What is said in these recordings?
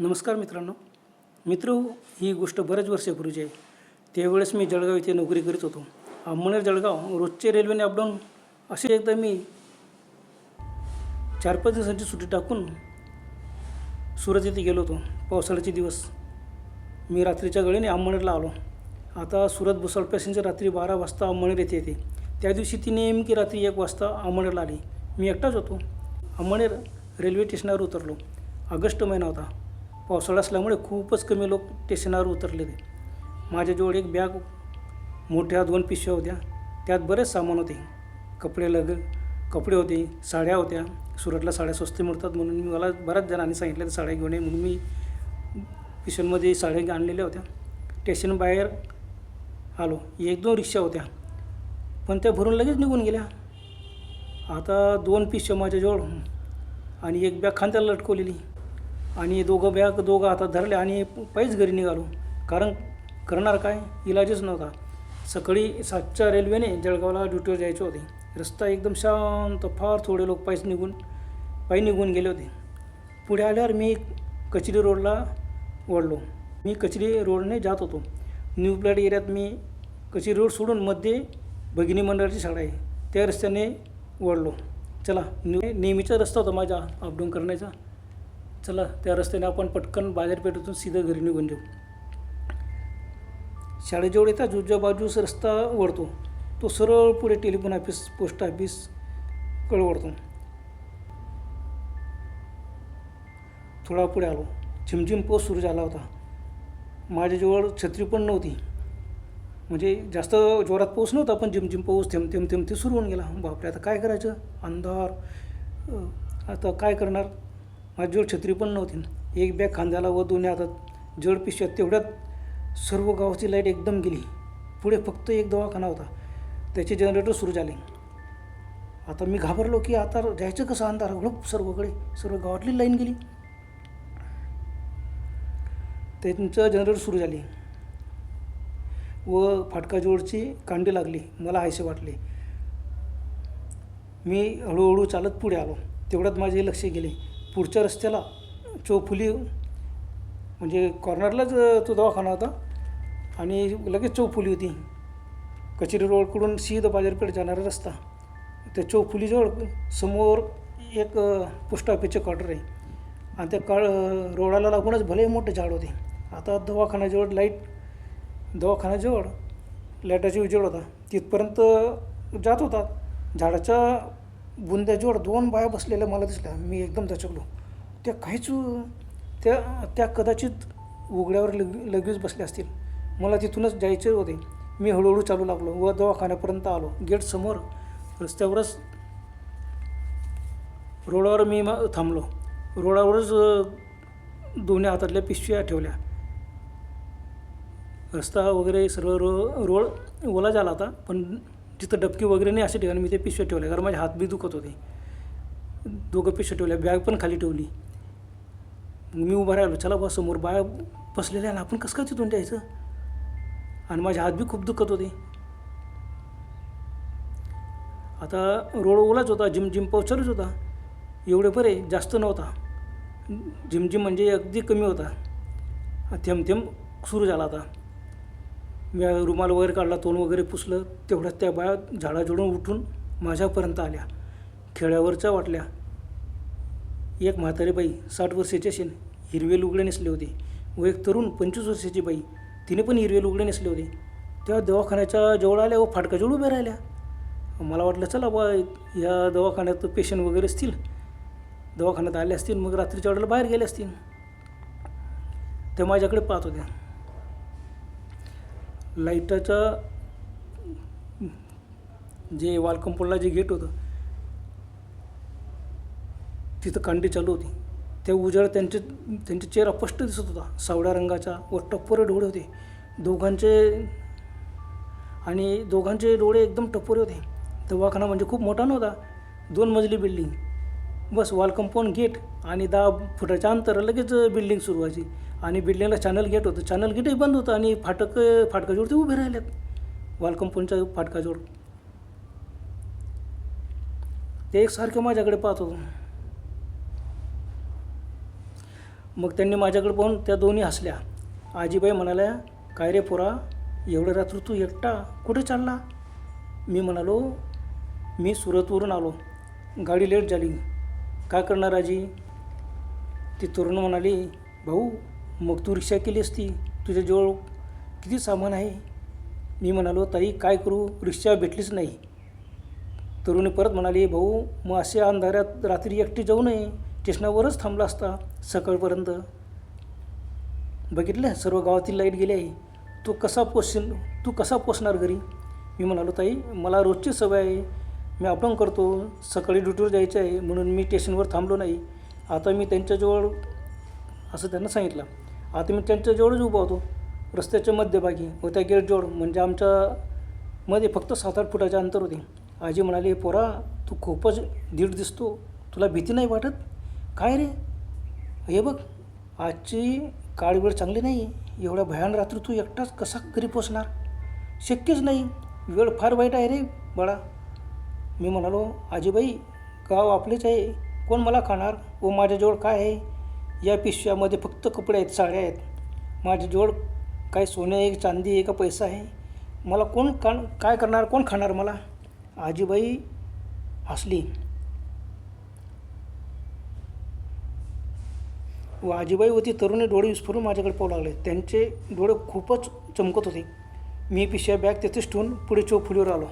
नमस्कार मित्रांनो. मित्र ही गोष्ट बऱ्याच वर्षापूर्वीची आहे. त्यावेळेस मी जळगाव इथे नोकरी करीत होतो. अंमळनेर जळगाव रोजचे रेल्वेने अपडाऊन असे एकदा मी चार पाच दिवसांची सुट्टी टाकून सुरत येथे गेलो होतो. पावसाळ्याचे दिवस. मी रात्रीच्या गळीने अंमळनेरला आलो. आता सुरत भुसाळ पॅसेंजर रात्री बारा वाजता अंमळनेर येथे येते. त्या दिवशी ती नेमकी रात्री एक वाजता अंमळनेरला आली. मी एकटाच होतो. अंमळनेर रेल्वे स्टेशनवर उतरलो. ऑगस्ट महिना होता. पावसाळा असल्यामुळे खूपच कमी लोक स्टेशनावर उतरले होते माझ्याजवळ एक बॅग मोठ्या दोन पिशव्या होत्या. त्यात बरेच सामान होते. कपडे लग कपडे होते साड्या होत्या. सुरतला साड्या स्वस्त मिळतात म्हणून मी मला बऱ्याच जणांनी सांगितलं तर साड्या घेऊन ये म्हणून मी पिशनमध्ये साड्या आणलेल्या होत्या. स्टेशन बाहेर आलो. एक दोन रिक्षा होत्या. पण त्या भरून लगेच निघून गेल्या. आता दोन पिशव्या माझ्याजवळ. आणि एक बॅग खांद्याला लटकवलेली. आणि दोघं बॅग दोघं हातात धरले आणि पायीच घरी निघालो. कारण करणार काय? इलाजच नव्हता. सकाळी सातच्या रेल्वेने जळगावला ड्युटीवर जायचे होते. रस्ता एकदम शांत फार थोडे लोक पायीच निघून पायी निघून गेले होते. पुढे आल्यावर मी कचरी रोडला वळलो. मी कचरी रोडने जात होतो. न्यू प्लॅट एरियात मी कचरी रोड सोडून मध्ये भगिनी मंडळाची शाळा आहे. त्या रस्त्याने वळलो. चला न्यू नेहमीचा रस्ता होता माझा अपडाऊन करण्याचा. चला त्या रस्त्याने आपण पटकन बाजारपेठेतून सीधं घरी निघून जाऊ. शाळेजवळ येता उजव्या बाजूस रस्ता वळतो. तो सरळ पुढे टेलिफोन ऑफिस पोस्ट ऑफिस कळ वळतो. थोडा पुढे आलो. झिमझिम पाऊस सुरू झाला होता. माझ्याजवळ छत्री पण नव्हती. म्हणजे जास्त जोरात पाऊस नव्हता पण झिमझिम पाऊस थेंब थेंब थेंब ते सुरू होऊन गेला. बापरे आता काय करायचं? अंधार. आता काय करणार? माझ्याजवळ छत्री पण नव्हती एक बॅग खांद्याला व दोन्ही हातात जड पिशव्यात तेवढ्यात सर्व गावाची लाइट एकदम गेली. पुढे फक्त एक दवाखाना होता. त्याचे जनरेटर सुरू झाले. आता मी घाबरलो की आता जायचं कसं अंधार? ग्रुप सर्वकडे सर्व गावातली लाईन गेली. त्यांचं जनरेटर सुरू झाले. व फाटकाजवळची कांडी लागली. मला हायसे वाटले. मी हळूहळू चालत पुढे आलो. तेवढ्यात माझे लक्ष गेले. पुढच्या रस्त्याला चौफुली म्हणजे कॉर्नरलाच तो दवाखाना होता. आणि लगेच चौफुली होती. कचेरी रोडकडून सीध बाजारपेठ जाणारा रस्ता. त्या चौफुलीजवळ समोर एक पोस्ट ऑफिसचे कॉर्डर आहे. आणि त्या का रोडाला लागूनच भले मोठे झाड होते. आता दवाखान्याजवळ लाइट दवाखान्याजवळ लाईटाची उजेड होता. तिथपर्यंत जात होता. झाडाच्या बुंद्याजवळ दोन बाया बसलेल्या मला दिसल्या. मी एकदम दचकलो. त्या काहीच त्या त्या कदाचित उघड्यावर लग लगेच बसल्या असतील. मला तिथूनच जायचे होते. मी हळूहळू चालू लागलो व दवाखान्यापर्यंत आलो. गेट समोर रस्त्यावरच रोडावर मी मा- थांबलो. रोडावरच दोन्ही हातातल्या पिशव्या ठेवल्या. रस्ता वगैरे सर्व रो रोड ओला झाला होता पण जिथं डबकी वगैरे नाही अशा ठिकाणी मी ते पिशव्या ठेवल्या कारण माझे हात बी दुखत होते. दोघं पिशव्या ठेवल्या बॅग पण खाली ठेवली. मी उभा राहिलो चला बा समोर बाया बसलेल्या आणि आपण कसं काय तिथून द्यायचं आणि माझे हात बी खूप दुखत होते. आता रोड ओलाच होता जिम जिम पाऊस चालूच होता. एवढे बरे जास्त नव्हता. झिमझिम म्हणजे अगदी कमी होता. थेंब थेंब सुरू झाला आता. रुमाल वगैरे काढला तोंड वगैरे पुसलं तेवढ्यात त्या बाया झाडाझुडून उठून माझ्यापर्यंत आल्या. खेड्यावरच्या वाटल्या. एक म्हातारी बाई साठ वर्षाची असेल हिरवे लुगडे नेसले होते. व एक तरुण पंचवीस वर्षाची बाई तिने पण हिरवे लुगडे नेसले होते. त्या दवाखान्याच्या जवळ आल्या व फाटकाजवळ उभ्या राहिल्या. मला वाटलं चला बा या दवाखान्यात पेशंट वगैरे असतील. दवाखान्यात आले असतील मग रात्रीच्या वेळेला बाहेर गेले असतील. त्या माझ्याकडे पाहत होत्या. लाईटाचा जे वाल कंपाऊंडला जे गेट होतं तिथं कांडी चालू होती. ते उजाड त्यांचे त्यांचे चेहरा स्पष्ट दिसत होता. सावळ्या रंगाचा व टप्परे डोळे होते. दोघांचे आणि दोघांचे डोळे एकदम टप्पोरे होते. दवाखाना म्हणजे खूप मोठा नव्हता. दोन मजली बिल्डिंग बस वॉल कंपाऊंड गेट आणि दहा फुटाच्या अंतर लगेच बिल्डिंग सुरू व्हायची. आणि बिल्डिंगला चॅनल गेट होतं. चॅनल गेटही बंद होतं आणि फाटक फाटकाजवळ ते उभे राहिल्यात वॉल कंपाऊंडच्या फाटकाजवळ. ते एकसारखे माझ्याकडे पाहत होतो. मग त्यांनी माझ्याकडे पाहून त्या दोन्ही हसल्या. आजीबाई म्हणाल्या काय रे पोरा एवढं रात्र तू एकटा कुठे चालला? मी म्हणालो मी सुरतवरून आलो. गाडी लेट झाली. काय करणार आजी? ती तरुण म्हणाली भाऊ मग तू रिक्षा केली असती तुझ्याजवळ? किती सामान आहे? मी म्हणालो ताई काय करू? रिक्षा भेटलीच नाही. तरुणी परत म्हणाली भाऊ मग अशा अंधारात रात्री एकटी जाऊ नये. स्टेशनावरच थांबला असता सकाळपर्यंत. बघितलं? सर्व गावातील लाइट गेली आहे. तू कसा पोसशील तू कसा पोचणार घरी? मी म्हणालो ताई मला रोजची सवय आहे. मी अपडाऊन करतो. सकाळी ड्युटीवर जायचं आहे म्हणून मी स्टेशनवर थांबलो नाही. आता मी त्यांच्याजवळ असं त्यांना सांगितलं. आता मी त्यांच्याजवळच उभा होतो. रस्त्याच्या मध्यभागी व त्या गेटजवळ म्हणजे आमच्या मध्ये फक्त सात आठ फुटाचे अंतर होते. आजी म्हणाली पोरा तू खूपच धीट दिसतो. तुला भीती नाही वाटत? काय रे? हे बघ आजची काळ वेळ चांगली नाही. एवढ्या भयान रात्री तू एकटाच कसा घरी पोचणार? शक्यच नाही. वेळ फार वाईट आहे रे बाळा. मी म्हणालो आजीबाई गाव आपलेच आहे. कोण मला खाणार? व माझ्याजवळ काय आहे? या पिशव्यामध्ये फक्त कपडे आहेत साड्या आहेत. माझ्याजवळ काय सोनं आहे चांदी आहे का पैसा आहे? मला कोण का काय करणार? कोण खाणार मला? आजीबाई हसली. व आजीबाई होती तरुणी डोळे विस्फोरून माझ्याकडे पाहू लागले. त्यांचे डोळे खूपच चमकत होते. मी पिशव्या बॅग तिथेच ठेवून पुढे चौफुलीवर आलो.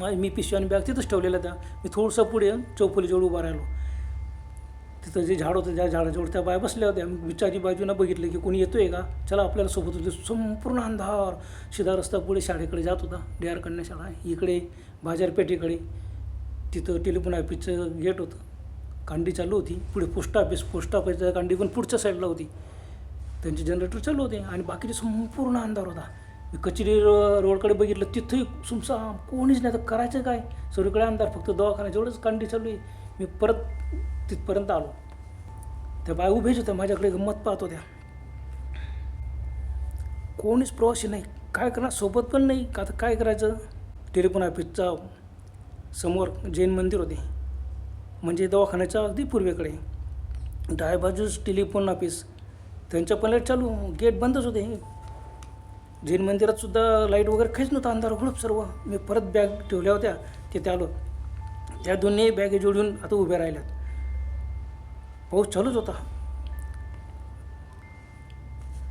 मा- मी पिशवी आणि बॅग तिथंच ठेवलेल्या त्या. मी थोडंसं पुढे चौफुलीजवळ उभा राहिलो. तिथं जे झाड होतं त्या झाडाजवळ त्या बाया बसल्या होत्या. मी बिचारी बाजूनं बघितलं की कोणी येतोय का? चला आपल्याला सोबत होते. संपूर्ण अंधार. शिधा रस्ता पुढे शाळेकडे जात होता. डी आर कन्या शाळा. इकडे बाजारपेठेकडे. तिथं टेलिफोन ऑफिसचं गेट होतं. कांडी चालू होती. पुढे पोस्ट ऑफिस. पोस्ट ऑफिसच्या कांडी पण पुढच्या साईडला होती. त्यांचे जनरेटर चालू होते. आणि बाकीचे संपूर्ण अंधार होता. मी कचेरी रो- रोडकडे बघितलं तिथंही सुमसाम कोणीच नाही. तर करायचं काय? सगळीकडे अंधार फक्त दवाखान्यात जेवढंच कांडी चालू आहे. मी परत तिथपर्यंत आलो. त्या बाय उभेच होत्या माझ्याकडे गंमत पाहत होत्या. कोणीच प्रवासी नाही. काय करणार? सोबत पण नाही. का आता काय करायचं? टेलिफोन ऑफिसचा समोर जैन मंदिर होते. म्हणजे दवाखान्याच्या अगदी पूर्वेकडे. डाव्या बाजूस टेलिफोन ऑफिस. त्यांच्या पण लाइट चालू. गेट बंदच होते. जैन मंदिरात सुद्धा लाइट वगैरे काहीच नव्हतं अंधार हुळप सर्व. मी परत बॅग ठेवल्या होत्या तिथे आलो. त्या दोन्ही बॅगे जोडून आता उभ्या राहिल्यात. पाऊस चालूच होता.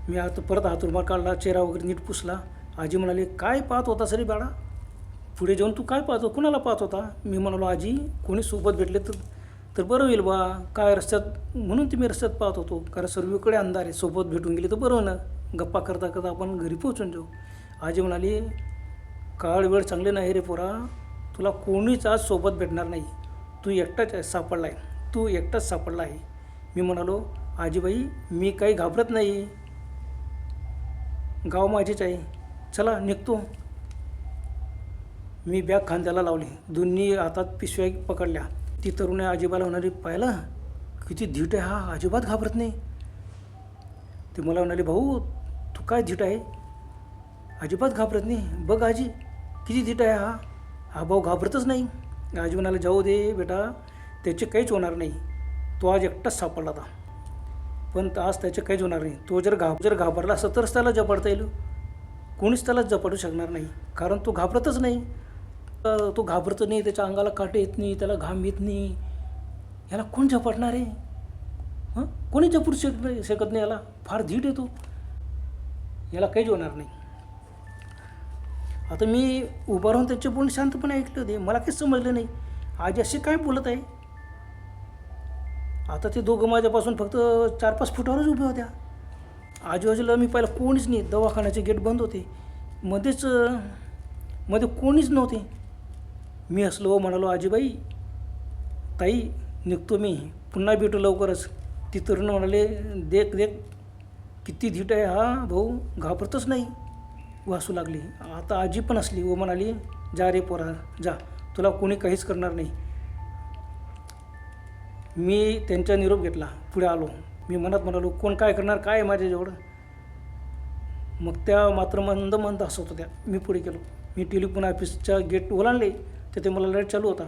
मी आता परत हात रुमाल काढला चेहरा वगैरे नीट पुसला. आजी म्हणाली काय पाहत होता सरी बाळा? पुढे जाऊन तू काय पाहतो? कुणाला पाहत होता? मी म्हणालो आजी कोणी सोबत भेटले तर तर बरं होईल बा. काय रस्त्यात? म्हणून तुम्ही रस्त्यात पाहत होतो. कारण सर्वीकडे अंधार आहे. सोबत भेटून गेले तर बरं ना गप्पा करता करता आपण घरी पोचून जाऊ. आजी म्हणाली काळ वेळ चांगले नाही रे पोरा. तुला कोणीच आज सोबत भेटणार नाही. तू एकटाच आहे सापडला आहे. तू एकटाच सापडला आहे. मी म्हणालो आजीबाई मी काही घाबरत नाही. गाव माझीच आहे. चला निघतो. मी बॅग खांद्याला लावली. दोन्ही हातात पिशव्या पकडल्या. ती तरुणी आजीबाला म्हणाली पाहिलं किती धीट आहे हा. अजिबात घाबरत नाही. ती मला म्हणाली भाऊ तू काय धीट आहे? अजिबात घाबरत नाही. बघ आजी किती धीट आहे हा. हा भाऊ घाबरतच नाही. आजी म्हणाला जाऊ दे बेटा त्याचे काहीच होणार नाही. तो आज एकटाच सापडला होता पण आज त्याचे काहीच होणार नाही. तो जर घाब जर घाबरला असं तरच त्याला जपडता येईल. कोणीच त्याला जपडू शकणार नाही. कारण तो घाबरतच नाही. तो घाबरत नाही. त्याच्या अंगाला काटे येत नाही. त्याला घाम येत नाही. याला कोण झपटणार आहे? हं? कोणी झपडू शक शकत नाही याला. फार धीट येतो याला काहीच होणार नाही. आता मी उभा राहून त्याचे बोलणे शांतपणे ऐकले होते मला काहीच समजलं नाही. आज असे काय बोलत आहे? आता ते दोघं माझ्यापासून फक्त चार पाच फुटावरच उभे होत्या. आजूबाजूला मी पाहिलं कोणीच नाही. दवाखान्याचे गेट बंद होते. मध्येच मध्ये कोणीच नव्हते. मी असलो व म्हणालो आजीबाई ताई निघतो मी. पुन्हा भेटू लवकरच. ती तरुण म्हणाले देख देख. किती धीट आहे हा? भाऊ घाबरतच नाही? वासू लागली. आता आजी पण असली व म्हणाली जा रे पोरा जा. तुला कोणी काहीच करणार नाही. मी त्यांचा निरोप घेतला. पुढे आलो. मी मनात म्हणालो कोण काय करणार? काय आहे माझ्याजवळ? मग त्या मात्र मंद मंद हसत होत्या. मी पुढे गेलो. मी टेलिफोन ऑफिसच्या गेट ओलांडले. तिथे मला लाइट चालू होता.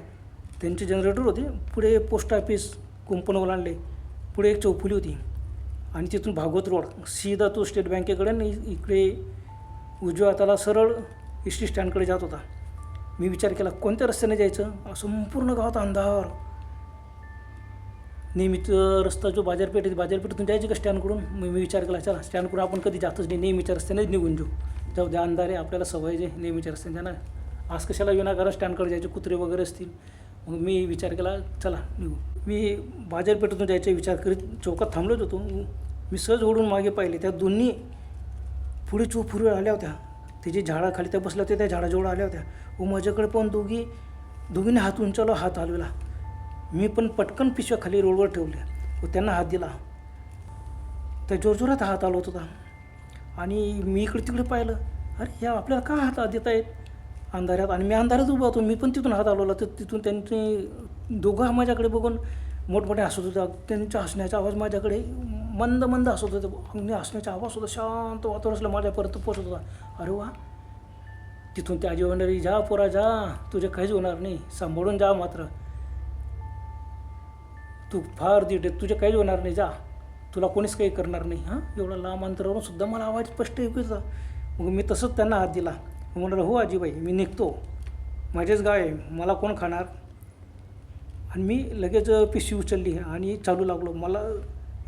त्यांचे जनरेटर होते. पुढे पोस्ट ऑफिस कुंपण ओलांडले. पुढे एक चौफुली होती. आणि तिथून भागवत रोड सीधा तो स्टेट बँकेकडे आणि इकडे उजव्या हाताला सरळ एस टी स्टँडकडे जात होता. मी विचार केला कोणत्या रस्त्याने जायचं? संपूर्ण गावात अंधार. नेहमीचं रस्ता जो बाजारपेठ आहे बाजारपेठेतून जायची का स्टँडकडून? मी मी विचार केला चला स्टँडकडून आपण कधी जातच नाही नेहमीच्या रस्त्यानेच निघून जाऊ. जाऊ द्या अंधारे आपल्याला सवय जे नेहमीच्या रस्त्याने ना आज कशाला विनाकारण स्टँडकडे जायचे कुत्रे वगैरे असतील. मग मी विचार केला चला निघू. मी बाजारपेठेतून जायचा विचार करीत चौकात थांबलोच होतो. मी सहज ओढून मागे पाहिले. त्या दोन्ही पुढे चोफुरी आल्या होत्या. ते जे झाडाखाली त्या बसल्या होत्या त्या झाडाजवळ आल्या होत्या. व माझ्याकडे पण दोघी दोघींनी हात उंचावला हात हलविला. मी पण पटकन पिशव्या खाली रोडवर ठेवल्या व त्यांना हात दिला. त्या जोरजोरात हात आलो होता. आणि मी इकडे तिकडे पाहिलं. अरे या आपल्याला का हात देत आहेत अंधारात. आणि मी अंधारात उभा होतो. मी पण तिथून हात हलवला. तर तिथून त्यांनी दोघं माझ्याकडे बघून मोठमोठे हसत होता. त्यांच्या हसण्याचा आवाज माझ्याकडे मंद मंद हसत होते. अगदी हसण्याचा आवाज होता. शांत वातावरण असलं. माझ्यापर्यंत पोचत होता. अरे वा. तिथून त्या आजी म्हणणारी जा पोरा जा. तुझे काहीच होणार नाही. सांभाळून जा मात्र. तू फार दीट आहे. तुझे काहीच होणार नाही. जा. तुला कोणीच काही करणार नाही. हां? एवढा लांब अंतरावरून सुद्धा मला आवाज स्पष्ट ऐकू मग मी तसंच त्यांना हात दिला. मी म्हणाला हो आजीबाई मी निघतो. माझेच गाव आहे मला कोण खाणार? आणि मी लगेच पिशवी उचलली आणि चालू लागलो. मला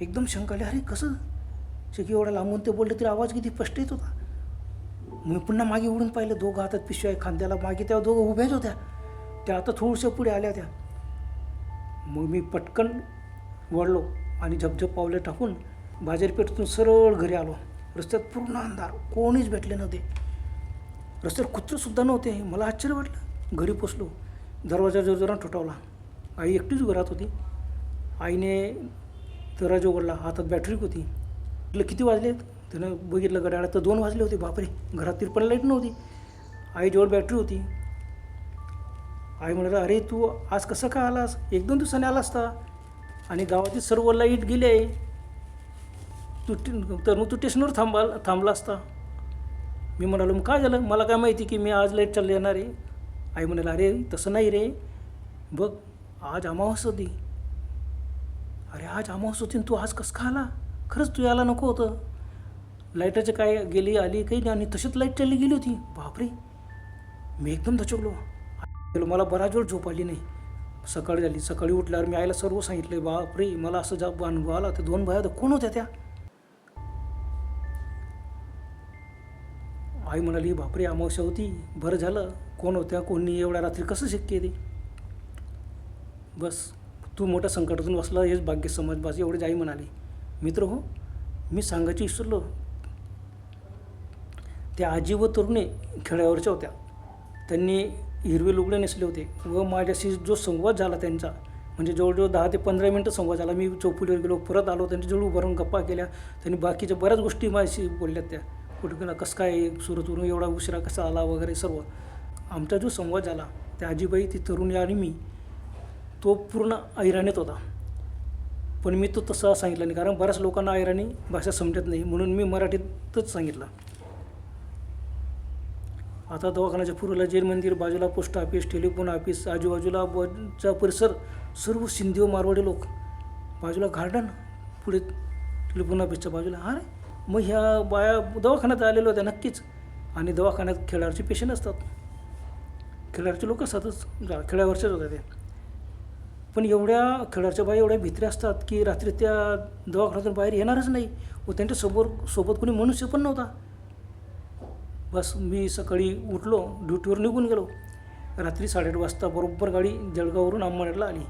एकदम शंका आली अरे कसं? की एवढा लांबून ते बोलले तरी आवाज किती स्पष्ट येत होता. मी पुन्हा मागे उडून पाहिलं दोघं हातात पिशव्या आहे खांद्याला मागे त्या दोघं उभ्याच होत्या. त्या आता थोडशा पुढे आल्या त्या. मग मी पटकन वळलो आणि झपझप पावले टाकून बाजारपेठेतून सरळ घरी आलो. रस्त्यात पूर्ण अंधार कोणीच भेटले नव्हते. रस्त्यावर कुत्रंसुद्धा नव्हते. मला आश्चर्य वाटलं. घरी पोचलो. दरवाजा जोरजोरात ठोठावला. आई एकटीच घरात होती. आईने दरवाजा उघडला. हातात बॅटरी होती. म्हटलं किती वाजले त्यानं बघितलं घड्याळा तर दोन वाजले होते. बापरे! घरात तिरपण लाइट नव्हती. आईजवळ बॅटरी होती. आई म्हणाला अरे तू आज कसं का आलास? एक दोन दिवसाने आला असता आणि गावातील सर्व लाइट गेले तू तर मग तू स्टेशनवर थांबा थांबला असता मी म्हणालो मग काय झालं? मला काय माहिती की मी आज लाइट चालली येणार आहे. आई म्हणाला अरे तसं नाही रे. बघ आज अमावस होती. अरे आज अमावस होती तू आज कसं का आला? खरंच तू यायला नको होतं. लाईटाचं काय गेली आली काही नाही आणि तशीच लाइट चालली गेली होती. बापरे. मी एकदम दचकलो गेलो मला बराच वेळ झोप आली नाही. सकाळी झाली. सकाळी उठल्यावर मी आईला सर्व सांगितलं बापरे मला असं जा अनुभव आला. तर दोन बाया तर कोण होत्या त्या? आई म्हणाली बापरे अमावस्या होती. बरं झालं. कोण होत्या कोणी एवढ्या रात्री कसं शक्य ते बस तू मोठ्या संकटातून बसला हेच भाग्य समज. बस एवढीच आई म्हणाली. मित्र हो मी सांगायची विसरलो. त्या आजी व तरुणी खेड्यावरच्या होत्या. त्यांनी हिरवे लुगडे नेसले होते व माझ्याशी जो संवाद झाला त्यांचा म्हणजे जवळजवळ दहा ते पंधरा मिनटं संवाद झाला. मी चौपुलीवर गेलो परत आलो त्यांच्याजवळ उभं राहून गप्पा केल्या. त्यांनी बाकीच्या बऱ्याच गोष्टी माझ्याशी बोलल्या त्या. कुठं गेला कसं काय सुरतवरून एवढा उशिरा कसा आला वगैरे सर्व. आमचा जो संवाद झाला त्या आजीबाई ती तरुणी आणि मी तो पूर्ण ऐराणीत होता. पण मी तो तसा सांगितला नाही कारण बऱ्याच लोकांना ऐराणी भाषा समजत नाही म्हणून मी मराठीतच सांगितलं. आता दवाखान्याच्या पूर्वेला जैन मंदिर बाजूला पोस्ट ऑफिस टेलिफोन ऑफिस आजूबाजूला चा परिसर सर्व सिंधी व मारवाडी लोक बाजूला गार्डन पुढे टेलिफोन ऑफिसच्या बाजूला. अरे मग ह्या बाया दवाखान्यात आलेल्या होत्या नक्कीच. आणि दवाखान्यात खेळाडूचे पेशंट असतात. खेळाडूचे लोक असतातच. जा खेळावरच्याच होत्या पण एवढ्या खेळाडूच्या बाया एवढ्या भित्री असतात की रात्री त्या दवाखान्यातून बाहेर येणारच नाही. व त्यांच्यासमोर सोबत कोणी मनुष्य पण नव्हता. बस मी सकाळी उठलो ड्युटीवर निघून गेलो. रात्री साडेआठ वाजता बरोबर गाडी जळगाववरून आंबाडला आली.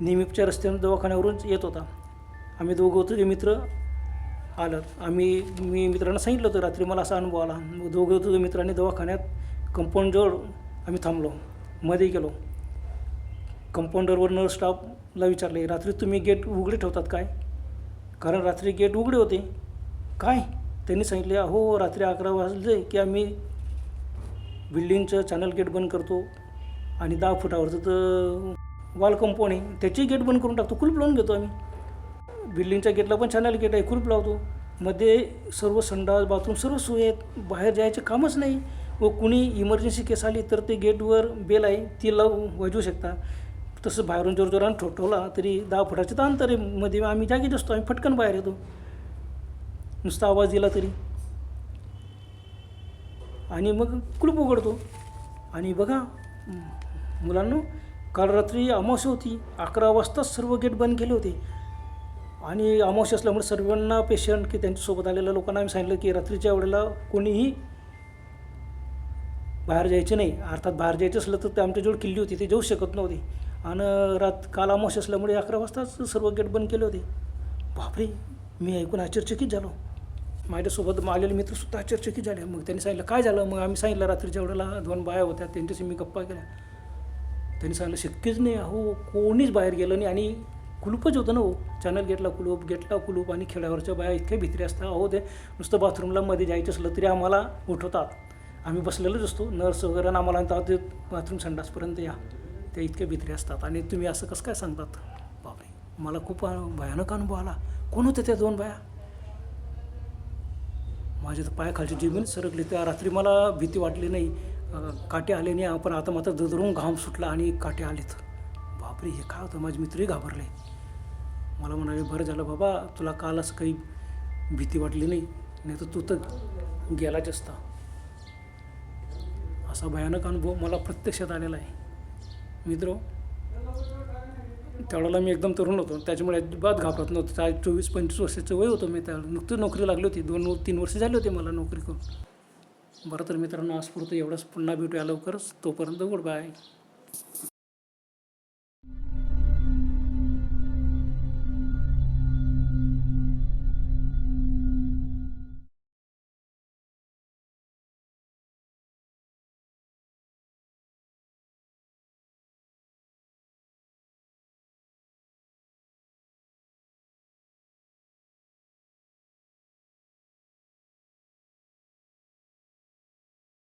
नेहमीच्या रस्त्यानं दवाखान्यावरून येत होता. आम्ही दोघं होतो ते मित्र. आलं. आम्ही मी मित्रांना सांगितलं होतं रात्री मला असा अनुभव आला. दोघं दोघं मित्रांनी दवाखान्यात कंपाऊंडजवळ आम्ही थांबलो. मध्ये गेलो. कंपाऊंडरवर नर्स स्टाफला विचारले रात्री तुम्ही गेट उघडे ठेवतात काय? कारण रात्री गेट उघडे होते. काय? त्यांनी सांगितले अहो रात्री अकरा वाजले की आम्ही बिल्डिंगचं चॅनल गेट बंद करतो आणि दहा फुटावरचं तर वाल कंपाऊंड आहे. त्याची गेट बंद करून टाकतो. कुलप लावून घेतो आम्ही. बिल्डिंगच्या गेटला पण चॅनल गेट आहे कुलूप लावतो. मध्ये सर्व संडास बाथरूम सर्व सोयी आहेत. बाहेर जायचे कामच नाही. व कुणी इमर्जन्सी केस आली तर ते गेटवर बेल आहे ती लावू वाजवू शकता. तसं बाहेरून जोर जोरानं ठोठवला तरी दहा फुटाचे तर अंतर आहे. मध्ये आम्ही जागीच असतो आम्ही फटकन बाहेर येतो. नुसता आवाज दिला तरी. आणि मग कुलूप उघडतो. आणि बघा मुलांना मुलांनो काल रात्री अमावस्या होती. अकरा वाजताच सर्व गेट बंद केले होते. आणि अमावश्य असल्यामुळे सर्वांना पेशंट की त्यांच्यासोबत आलेल्या लोकांना आम्ही सांगितलं की रात्रीच्या वेळेला कोणीही बाहेर जायचे नाही. अर्थात बाहेर जायचं असलं तर ते आमच्याजवळ किल्ली होती ते जाऊ शकत नव्हते. आणि रात काल अमावश्य असल्यामुळे अकरा वाजताच सर्व गेट बंद केले होते. बापरे मी ऐकून आश्चर्यचकित झालो. माझ्यासोबत आलेले मित्रसुद्धा आश्चर्यचकित झाले. मग त्यांनी सांगितलं काय झालं? मग आम्ही सांगितलं रात्रीच्या वेळेला दोन बाया होत्या त्यांच्याशी मी गप्पा केल्या. त्यांनी सांगितलं शक्यच नाही अहो कोणीच बाहेर गेलं नाही आणि कुलूपच होतं ना हो. चॅनल गेटला कुलूप गेटला कुलूप आणि खेड्यावरच्या बाया इतक्या भित्री असतात अहो ते नुसतं बाथरूमला मध्ये जायचं असलं तरी आम्हाला उठवतात. आम्ही बसलेलोच असतो. नर्स वगैरे आम्हाला म्हणतात ते बाथरूम संडासपर्यंत या. ते इतक्या भित्री असतात. आणि तुम्ही असं कसं काय सांगतात? बापरे. मला खूप भयानक अनुभव आला. कोण होते त्या दोन बाया? माझ्या तर पायाखालची जमीन सरकली. त्या रात्री मला भीती वाटली नाही. काटे आले नाही. पण आता मात्र ददरून घाम सुटला आणि काटे आलेत. बापरे हे काय होतं? माझे मित्रही घाबरले. मला म्हणाले बरं झालं बाबा तुला काल असं काही भीती वाटली नाही नाही तर तू तर गेलाच असता. असा भयानक अनुभव मला प्रत्यक्षात आलेला आहे. मित्र त्यावेळेला मी एकदम तरुण होतो. त्याच्यामुळे अजिबात घाबरत नव्हतं. त्या चोवीस पंचवीस वर्षाचं वय होतं मी त्या नुकतीच नोकरी लागली होती. दोन तीन वर्ष झाले होते मला नोकरी करून. बरं तर मित्रांनो आजपुरतं एवढंच. पुन्हा भेटूया लवकरच. तोपर्यंत गुड बाय.